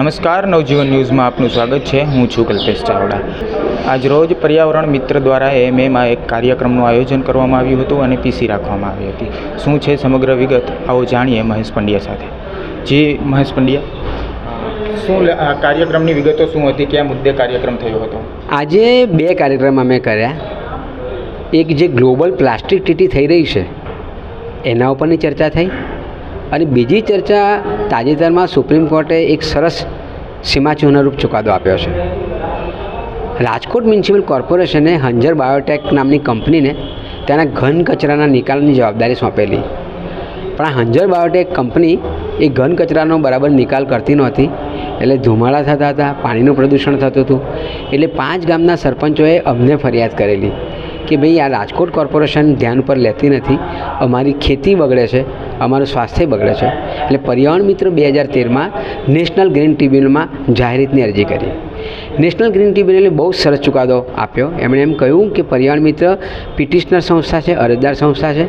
નમસ્કાર નવજીવન ન્યૂઝમાં આપનું સ્વાગત છે. હું છું કલ્પેશ ચાવડા. આજરોજ પર્યાવરણ મિત્ર દ્વારા એમએમાં એક કાર્યક્રમનું આયોજન કરવામાં આવ્યું હતું અને પીસી રાખવામાં આવી હતી. શું છે સમગ્ર વિગત? આવો જાણીએ મહેશ પંડ્યા સાથે. જી મહેશ પંડ્યા. શું લે- આ કાર્યક્રમની વિગતો શું હતી? કયા મુદ્દે કાર્યક્રમ થયો હતો? આજે બે કાર્યક્રમ અમે કર્યા. એક જે ગ્લોબલ પ્લાસ્ટિક ટીટી થઈ રહી છે એના ઉપરની ચર્ચા થઈ. અને બીજી ચર્ચા તાજેતરમાં સુપ્રીમ કોર્ટે એક સરસ સીમાચિહ્નરૂપ ચુકાદો આપ્યો છે. રાજકોટ મ્યુનિસિપલ કોર્પોરેશને હંજર બાયોટેક નામની કંપનીને તેના ઘન કચરાના નિકાલની જવાબદારી સોંપેલી. પણ આ હંજર બાયોટેક કંપની એ ઘન કચરાનો બરાબર નિકાલ કરતી નહોતી, એટલે ધુમાડા થતા હતા, પાણીનું પ્રદૂષણ થતું હતું, એટલે પાંચ ગામના સરપંચોએ અમને ફરિયાદ કરેલી કે ભાઈ આ રાજકોટ કોર્પોરેશન ધ્યાન પર લેતી નથી, અમારી ખેતી બગડે છે અમારું સ્વાસ્થ્ય બગડે છે. એટલે પર્યાવરણ મિત્ર બે હજાર તેરમાં નેશનલ ગ્રીન ટ્રિબ્યુનલમાં જાહેરાતની અરજી કરી. નેશનલ ગ્રીન ટ્રિબ્યુનલે બહુ સરસ ચુકાદો આપ્યો. એમણે એમ કહ્યું કે પર્યાવરણ મિત્ર પિટિશનર સંસ્થા છે, અરજદાર સંસ્થા છે.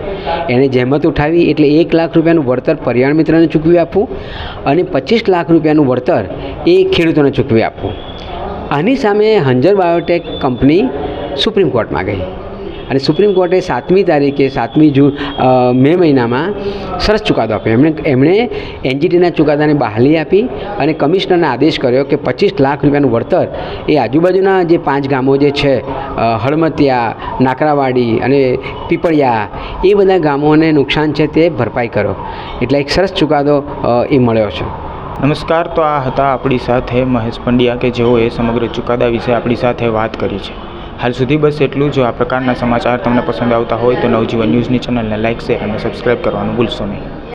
એણે જહેમત ઉઠાવી એટલે એક લાખ રૂપિયાનું વળતર પર્યાવરણ મિત્રને ચૂકવી આપવું અને પચીસ લાખ રૂપિયાનું વળતર એ ખેડૂતોને ચૂકવી આપવું. આની સામે હંજર બાયોટેક કંપની સુપ્રીમ કોર્ટમાં ગઈ. અને સુપ્રીમ કોર્ટે સાતમી તારીખે, સાતમી જૂન મે મહિનામાં સરસ ચુકાદો આપ્યો. એમણે એમણે એનજીટીના ચુકાદાને બહાલી આપી અને કમિશનરને આદેશ કર્યો કે પચીસ લાખ રૂપિયાનું વળતર એ આજુબાજુના જે પાંચ ગામો જે છે હળમતિયા, નાકરાવાડી અને પીપળિયા, એ બધા ગામોને નુકસાન છે તે ભરપાઈ કરો. એટલે એક સરસ ચુકાદો એ મળ્યો છે. નમસ્કાર, તો આ હતા આપણી સાથે મહેશ પંડ્યા કે જેઓએ સમગ્ર ચુકાદા વિશે આપણી સાથે વાત કરી છે. હાલ સુધી બસ એટલું જો. આ પ્રકારના સમાચાર તમને પસંદ આવતા હોય તો નવજીવન ન્યૂઝની ચેનલને લાઇક શેર અને સબસ્ક્રાઈબ કરવાનું ભૂલશો નહીં.